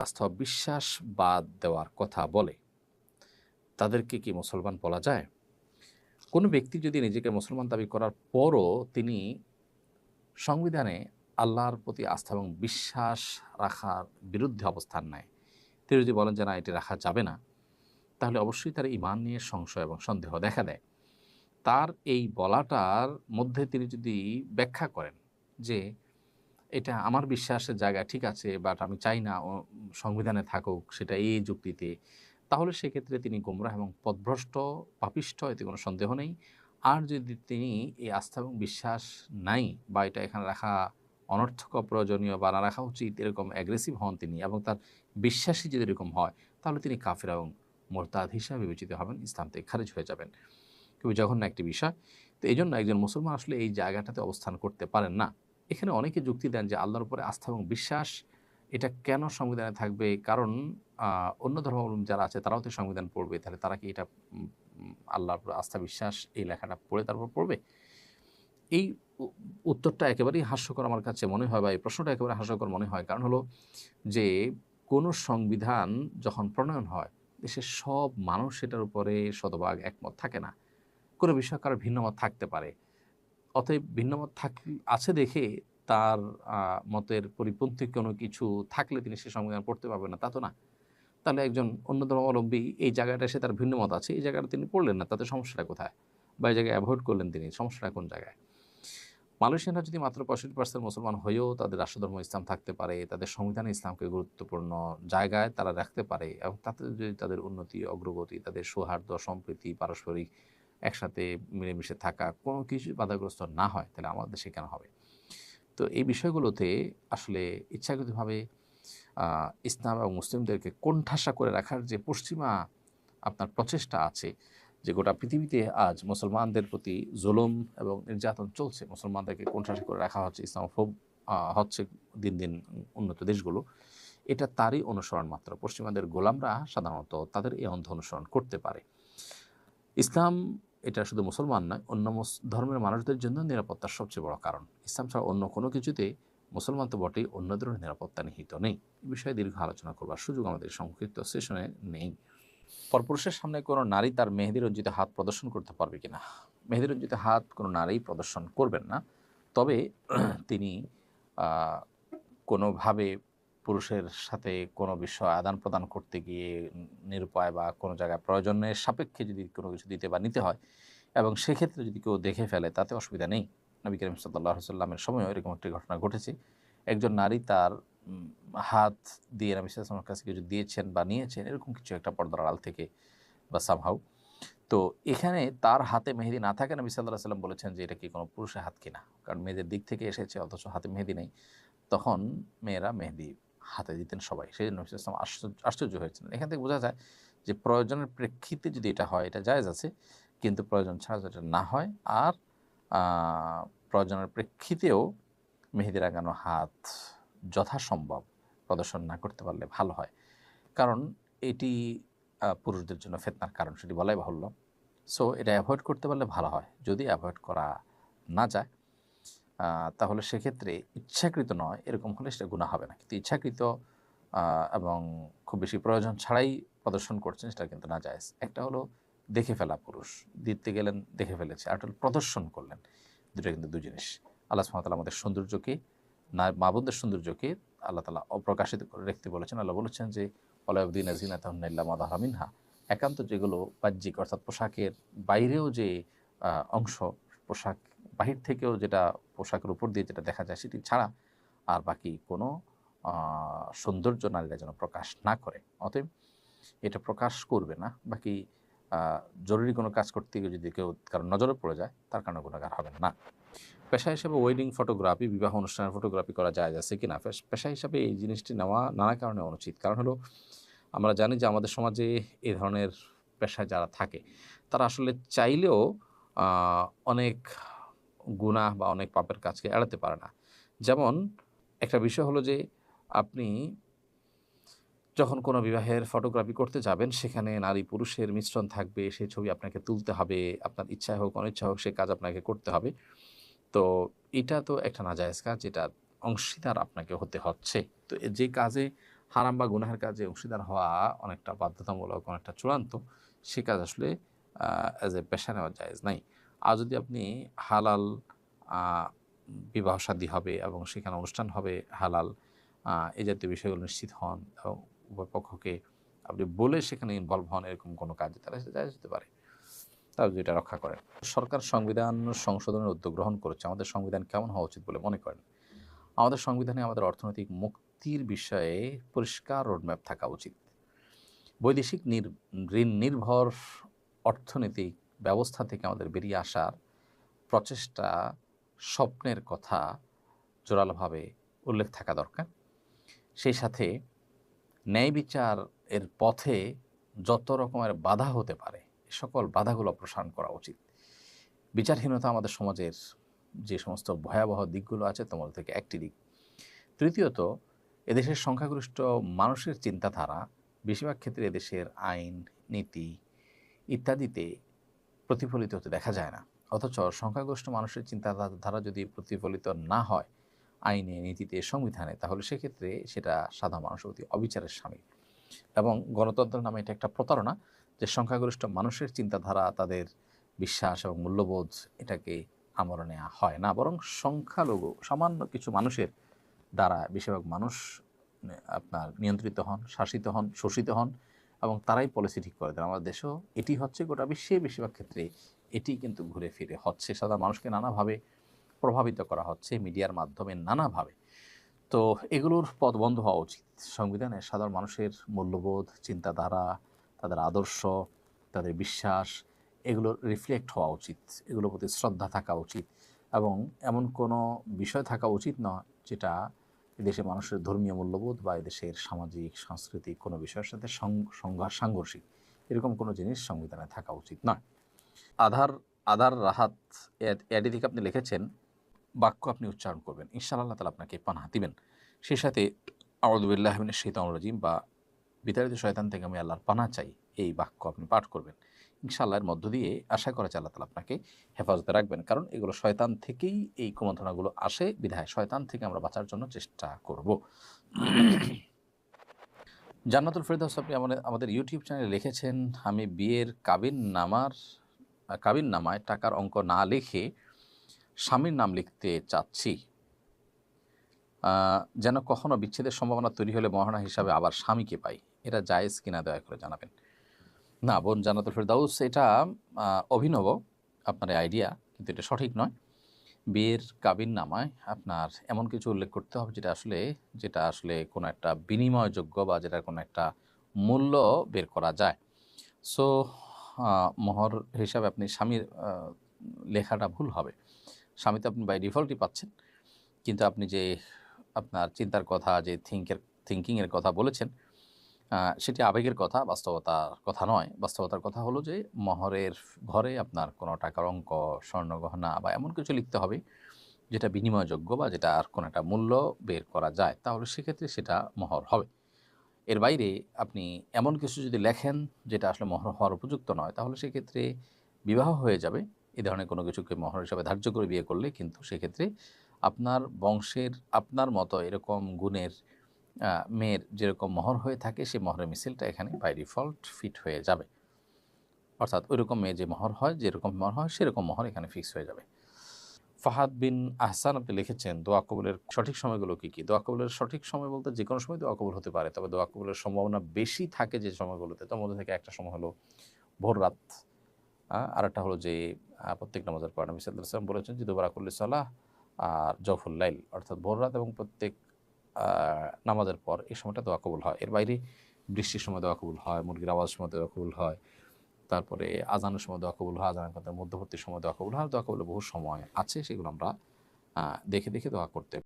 আস্থা বিশ্বাস বাদ দেওয়ার কথা বলে। তাদেরকে কি মুসলমান বলা যায়? কোনো ব্যক্তি যদি নিজেকে মুসলমান দাবি করার পরও তিনি সংবিধানে আল্লাহর প্রতি আস্থা এবং বিশ্বাস রাখার বিরুদ্ধে অবস্থান নেয়। তিনি যদি বলেন যে, না, এটি রাখা যাবে না, তাহলে অবশ্যই তার ইমান নিয়ে সংশয় এবং সন্দেহ দেখা দেয়। তার এই বলাটার মধ্যে তিনি যদি ব্যাখ্যা করেন যে এটা আমার বিশ্বাসের জায়গা, ঠিক আছে বাট আমি চাই না সংবিধানে থাকুক সেটা এই যুক্তিতে। তাহলে সেক্ষেত্রে তিনি গোমরাহ এবং পদভ্রষ্ট, পাপিষ্ঠ, এতে কোনো সন্দেহ নেই। আর যদি তিনি এই আস্থা এবং বিশ্বাস নাই বা এটা এখানে রাখা অনর্থক প্রয়োজনীয় বা না রাখা উচিত, এরকম অ্যাগ্রেসিভ হন তিনি এবং তার বিশ্বাসী যদি এরকম হয়, তাহলে তিনি কাফের এবং মোরতাদ হিসাবে বিবেচিত হবেন, ইসলাম থেকে খারিজ হয়ে যাবেন। খুবই জঘন্য একটি বিষয়। তো এই জন্য একজন মুসলমান আসলে এই জায়গাটাতে অবস্থান করতে পারেন না। এখানে অনেকে যুক্তি দেন যে আল্লাহর উপরে আস্থা এবং বিশ্বাস, এটা কেন সংবিধানে থাকবে? কারণ অন্য ধর্মাবলম্বী যারা আছে তারাও তো সংবিধান পড়বে। তাহলে তারা কি এটা আল্লাহর আস্থা, বিশ্বাস এই লেখাটা পড়ে তারপর পড়বে? এই উত্তরটা একেবারেই হাস্যকর আমার কাছে মনে হয় বা এই প্রশ্নটা একেবারে হাস্যকর মনে হয়। কারণ হলো যে, কোনো সংবিধান যখন প্রণয়ন হয়, দেশের সব মানুষ সেটার উপরে শতভাগ একমত থাকে না। কোনো বিষয় কারও ভিন্নমত থাকতে পারে। অতএব ভিন্নমত থাক, আছে দেখে তার মতের পরিপন্থী কোনো কিছু থাকলে তিনি সে সংবিধান পড়তে পারবেন না, তা তো না। তাহলে একজন অন্য ধর্মাবলম্বী এই জায়গাটা এসে তার ভিন্ন মত আছে, এই জায়গাটা তিনি পড়লেন না, তাতে সমস্যাটা কোথায়? বা এই জায়গায় অ্যাভয়েড করলেন তিনি, সমস্যাটা কোন জায়গায়? মালয়েশিয়ানরা যদি মাত্র পঁয়ষট্টি পার্সেন্ট মুসলমান হয়েও তাদের রাষ্ট্রধর্ম ইসলাম থাকতে পারে, তাদের সংবিধানে ইসলামকে গুরুত্বপূর্ণ জায়গায় তারা রাখতে পারে, এবং তাতে যদি তাদের উন্নতি, অগ্রগতি, তাদের সৌহার্দ্য, সম্প্রীতি, পারস্পরিক একসাথে মিলেমিশে থাকা কোনো কিছু বাধাগ্রস্ত না হয়, তাহলে আমাদের দেশে কেন হবে? তো এই বিষয়গুলোতে আসলে ইচ্ছাকৃতভাবে ইসলাম এবং মুসলিমদেরকে কোণঠাসা করে রাখার যে পশ্চিমা আপনার প্রচেষ্টা আছে, যে গোটা পৃথিবীতে আজ মুসলমানদের প্রতি জুলুম এবং নির্যাতন চলছে, মুসলমানদেরকে কোণঠাসা করে রাখা হচ্ছে, ইসলামফোব হচ্ছে দিন দিন উন্নত দেশগুলো, এটা তারই অনুসরণ মাত্র। পশ্চিমাদের গোলামরা সাধারণত তাদের এই অন্ধ অনুসরণ করতে পারে। ইসলাম এটা শুধু মুসলমান নয়, অন্য ধর্মের মানুষদের জন্য নিরাপত্তার সবচেয়ে বড় কারণ। ইসলাম ছাড়া অন্য কোনো কিছুতে মুসলমান তো বটেই অন্যদের নিরাপত্তা নিহিত নেই। এই বিষয়ে দীর্ঘ আলোচনা করবার সুযোগ আমাদের সংক্ষিপ্ত সেশনে নেই। পরপুরুষের সামনে কোনো নারী তার মেহেদি রঞ্জিত হাত প্রদর্শন করতে পারবে কিনা? মেহেদি রঞ্জিত হাত কোনো নারী প্রদর্শন করবেন না। তবে তিনি কোনোভাবে পুরুষের সাথে কোনো বিষয় আদান প্রদান করতে গিয়ে নিরুপায় বা কোনো জায়গায় প্রয়োজনের সাপেক্ষে যদি কোনো কিছু দিতে বা নিতে হয় এবং সেক্ষেত্রে যদি কেউ দেখে ফেলে, তাতে অসুবিধা নেই। নবী করিম সাল্লাহ সাল্লামের সময়ও এরকম একটি ঘটনা ঘটেছে। একজন নারী তার হাত দিয়ে নবী সাল্লামের কাছে কিছু দিয়েছেন বা নিয়েছেন, এরকম কিছু একটা পর্দার আড়াল থেকে বা সামহাউ তো এখানে তার হাতে মেহেদি না থাকে নবী সাল্লাহ সাল্লাম বলেছেন যে এটা কি কোনো পুরুষের হাত কিনা? কারণ মেয়েদের দিক থেকে এসেছে, অথচ হাতে মেহেদি নেই। তখন মেয়েরা মেহেদি হাতে দিতেন সবাই। সেই জন্য নবী সাল্লাম আশ্চর্য হয়েছিলেন। এখান থেকে বোঝা যায় যে প্রয়োজনের প্রেক্ষিতে যদি এটা হয়, এটা জায়জ আছে, কিন্তু প্রয়োজন ছাড়া যেটা না হয়, আর প্রয়োজনের প্রেক্ষিতেও মেহেদি লাগানো হাত যথাসম্ভব প্রদর্শন না করতে পারলে ভালো হয়। কারণ এটি পুরুষদের জন্য ফেতনার কারণ, সেটি বলাই বাহুল্য। সো, এটা অ্যাভয়েড করতে পারলে ভালো হয়। যদি অ্যাভয়েড করা না যায় তাহলে সেক্ষেত্রে ইচ্ছাকৃত নয়, এরকম হলে সেটা গুণা হবে না। কিন্তু ইচ্ছাকৃত এবং খুব বেশি প্রয়োজন ছাড়াই প্রদর্শন করছেন সেটা কিন্তু না যায় একটা হলো দেখে ফেলা পুরুষ দিতে গেলেন, দেখে ফেলেছে। আর প্রদর্শন করলেন। দুটো কিন্তু দু জিনিস। আল্লাহ সুমতাল আমাদের সৌন্দর্যকে, না মাবুদের সৌন্দর্যকে আল্লাহ তালা অপ্রকাশিত করে রাখতে বলেছেন। আল্লাহ বলেছেন যে অলাউদ্দিন আজিনা তাহমিল্লা মাদাহা মিনহা। একান্ত যেগুলো বাহ্যিক, অর্থাৎ পোশাকের বাইরেও যে অংশ, পোশাক বাহির থেকেও যেটা পোশাকের উপর দিয়ে যেটা দেখা যায় সেটি ছাড়া আর বাকি কোনো সৌন্দর্য নারীরা যেন প্রকাশ না করে। অতএব এটা প্রকাশ করবে না। বাকি জরুরি কোনো কাজ করতে গিয়ে যদি কেউ কারণ নজরে পড়ে যায়, তার কারণে গুণাগার হবে না। পেশা হিসেবে ওয়েডিং ফটোগ্রাফি বিবাহ অনুষ্ঠানের ফটোগ্রাফি করা যায় আছে কিনা? পেশ- পেশা হিসাবে এই জিনিসটি নেওয়া নানা কারণে অনুচিত। কারণ হলো, আমরা জানি যে আমাদের সমাজে এই ধরনের পেশায় যারা থাকে, তারা আসলে চাইলেও অনেক গুনাহ বা অনেক পাপের কাজকে এড়াতে পারে না। যেমন একটা বিষয় হলো যে, আপনি যখন কোনো বিবাহের ফটোগ্রাফি করতে যাবেন, সেখানে নারী পুরুষের মিশ্রণ থাকবে সেই ছবি আপনাকে তুলতে হবে, আপনার ইচ্ছা হোক অনিচ্ছা হোক, সে কাজ আপনাকে করতে হবে। তো এটা তো একটা নাজায়েজ কাজ, যেটা অংশীদার আপনাকে হতে হচ্ছে। তো যে কাজে হারাম বা গুনাহের কাজে অংশীদার হওয়া অনেকটা বাধ্যতামূলক, অনেকটা চূড়ান্ত, সে কাজ আসলে অ্যাজ এ পেশা নেওয়া যায় নাই। আর যদি আপনি হালাল বিবাহ শাদী হবে এবং সেখানে অনুষ্ঠান হবে হালাল এই জাতীয় বিষয়গুলো নিশ্চিত হন এবং উভয় পক্ষকে আপনি বলে সেখানে ইনভলভ হন এরকম কোনো কাজে তারা সেটা হতে পারে। তারা যদি এটা রক্ষা করেন। সরকার সংবিধান সংশোধনের উদ্যোগ গ্রহণ করেছে। আমাদের সংবিধান কেমন হওয়া উচিত বলে মনে করেন? আমাদের সংবিধানে আমাদের অর্থনৈতিক মুক্তির বিষয়ে পরিষ্কার রোডম্যাপ থাকা উচিত। বৈদেশিক ঋণ নির্ভর অর্থনৈতিক ব্যবস্থা থেকে আমাদের বেরিয়ে আসার প্রচেষ্টা, স্বপ্নের কথা জোরালোভাবে উল্লেখ থাকা দরকার। সেই সাথে ন্যায় বিচার এর পথে যত রকমের বাধা হতে পারে, এ সকল বাধাগুলো প্রসারণ করা উচিত। বিচারহীনতা আমাদের সমাজের যে সমস্ত ভয়াবহ দিকগুলো আছে তোমার থেকে একটি দিক। তৃতীয়ত, এদেশের সংখ্যাগরিষ্ঠ মানুষের চিন্তাধারা, বেশিরভাগ ক্ষেত্রে এদেশের আইন, নীতি ইত্যাদিতে প্রতিফলিত হতে দেখা যায় না। অথচ সংখ্যাগরিষ্ঠ মানুষের চিন্তাধারা যদি প্রতিফলিত না হয় আইনে নীতিতে সংবিধানে তাহলে সেক্ষেত্রে সেটা সাধারণ মানুষের প্রতি অবিচারের সামিল এবং গণতন্ত্র নামে এটা একটা প্রতারণা যে সংখ্যাগরিষ্ঠ মানুষের চিন্তাধারা তাদের বিশ্বাস এবং মূল্যবোধ এটাকে আমলে নেওয়া হয় না। বরং সংখ্যালঘু সামান্য কিছু মানুষের দ্বারা বেশিরভাগ মানুষ মানে, আপনার নিয়ন্ত্রিত হন শাসিত হন শোষিত হন এবং তারাই পলিসি ঠিক করে দেন। আমাদের দেশেও এটি হচ্ছে গোটা বিশ্বে বেশিরভাগ ক্ষেত্রে এটি কিন্তু ঘুরে ফিরে হচ্ছে। সাধারণ মানুষকে নানাভাবে প্রভাবিত করা হচ্ছে মিডিয়ার মাধ্যমে নানাভাবে। তো এগুলোর পথ বন্ধ হওয়া উচিত। সংবিধানে সাধারণ মানুষের মূল্যবোধ, চিন্তাধারা, তাদের আদর্শ, তাদের বিশ্বাস, এগুলো রিফ্লেক্ট হওয়া উচিত। এগুলোর প্রতি শ্রদ্ধা থাকা উচিত এবং এমন কোনো বিষয় থাকা উচিত নয় যেটা এদেশের মানুষের ধর্মীয় মূল্যবোধ বা এদেশের সামাজিক, সাংস্কৃতিক কোনো বিষয়ের সাথে সাংঘর্ষিক এরকম কোনো জিনিস সংবিধানে থাকা উচিত নয়। আধার আধার রাহাত এডি থেকে আপনি লিখেছেন, বাক্য আপনি উচ্চারণ করবেন। ইনশাআল্লাহ তালা আপনাকে পানাহা দিবেন। সেই সাথে আউদুবিল্লাহমিনের শৈতান রাজিম বা বিতাড়িত শয়তান থেকে আমি আল্লাহর পানা চাই, এই বাক্য আপনি পাঠ করবেন। ইনশাআল্লাহ এর মধ্য দিয়ে আশা করা তালা আপনাকে হেফাজতে রাখবেন। কারণ এগুলো শয়তান থেকেই এই কুমন্ত্রণাগুলো আসে। বিধায় শয়তান থেকে আমরা বাঁচার জন্য চেষ্টা করব। জান্নাতুল ফেরদাউস আপনি আমাদের ইউটিউব চ্যানেলে লিখেছেন, আমি বিয়ের কাবিন নামার, কাবিন নামায় টাকার অঙ্ক না লিখে স্বামীর নাম লিখতে চাচ্ছি। যেন কখনো বিচ্ছেদের সম্ভাবনা তৈরি হলে মহানা হিসাবে আবার স্বামীকে পাই। এটা জায়েজ কিনা দয়া করে জানাবেন। না, বোন জানাতুল ফেরদাউস, এটা অভিনব আপনার আইডিয়া কিন্তু এটা সঠিক নয়। বিয়ের কাবিন নামায় আপনার এমন কিছু উল্লেখ করতে হবে যেটা আসলে যেটা আসলে কোনো একটা বিনিময়যোগ্য বা যেটা কোনো একটা মূল্য বের করা যায়। সো মোহর হিসাবে আপনি স্বামীর লেখাটা ভুল হবে। স্বামী তো আপনি বাই ডিফল্টই পাচ্ছেন, কিন্তু আপনি যে আপনার চিন্তার কথা, যে থিঙ্কের থিঙ্কিংয়ের কথা বলেছেন সেটি আবেগের কথা, বাস্তবতার কথা নয়। বাস্তবতার কথা হলো যে, মহরের ঘরে আপনার কোনো টাকার অঙ্ক, স্বর্ণ গহনা বা এমন কিছু লিখতে হবে, যেটা বিনিময়যোগ্য বা যেটা আর কোনো একটা মূল্য বের করা যায়। তাহলে সেক্ষেত্রে সেটা মহর হবে। এর বাইরে আপনি এমন কিছু যদি লেখেন, যেটা আসলে মহর হওয়ার উপযুক্ত নয়, তাহলে সেক্ষেত্রে বিবাহ হয়ে যাবে। এ ধরনের কোনো কিছুকে মহর হিসাবে ধার্য করে বিয়ে করলে, কিন্তু সেক্ষেত্রে আপনার বংশের, আপনার মতো এরকম গুণের মেয়ের যেরকম মহর হয়ে থাকে, সেই মহরের মিছিলটা এখানে বাই ডিফল্ট ফিট হয়ে যাবে। অর্থাৎ ওইরকম মেয়ে যে মহর হয়, যেরকম মহর হয়, সেরকম মহর এখানে ফিক্স হয়ে যাবে। ফাহাদ বিন আহসান আপনি লিখেছেন, দোয়া কবুলের সঠিক সময়গুলো কী কী? দোয়া কবুলের সঠিক সময় বলতে যে কোনো সময় দোয়া কবুল হতে পারে, তবে দোয়া কবুলের সম্ভাবনা বেশি থাকে যে সময়গুলোতে। তার মধ্যে থেকে একটা সময় হলো ভোর রাত। আর একটা হলো যে প্রত্যেক নামাজের পর নবী সাল্লাম বলেছেন যে দুবার আকুল্লি সালাহ আর জফুল লাইল। অর্থাৎ ভোর রাত এবং প্রত্যেক নামাজের পর এই সময়টা দোয়া কবুল হয়। এর বাইরে বৃষ্টির সময় দোয়া কবুল হয়, মুরগির আওয়াজের সময় দোয়া কবুল হয়, তারপরে আজানের সময় দোয়া কবুল হয়, আজানের মধ্যবর্তী সময় দোয়া কবুল হয়, দোয়া কবুলের বহু সময় আছে, সেগুলো আমরা দেখে দেখে দোয়া করতে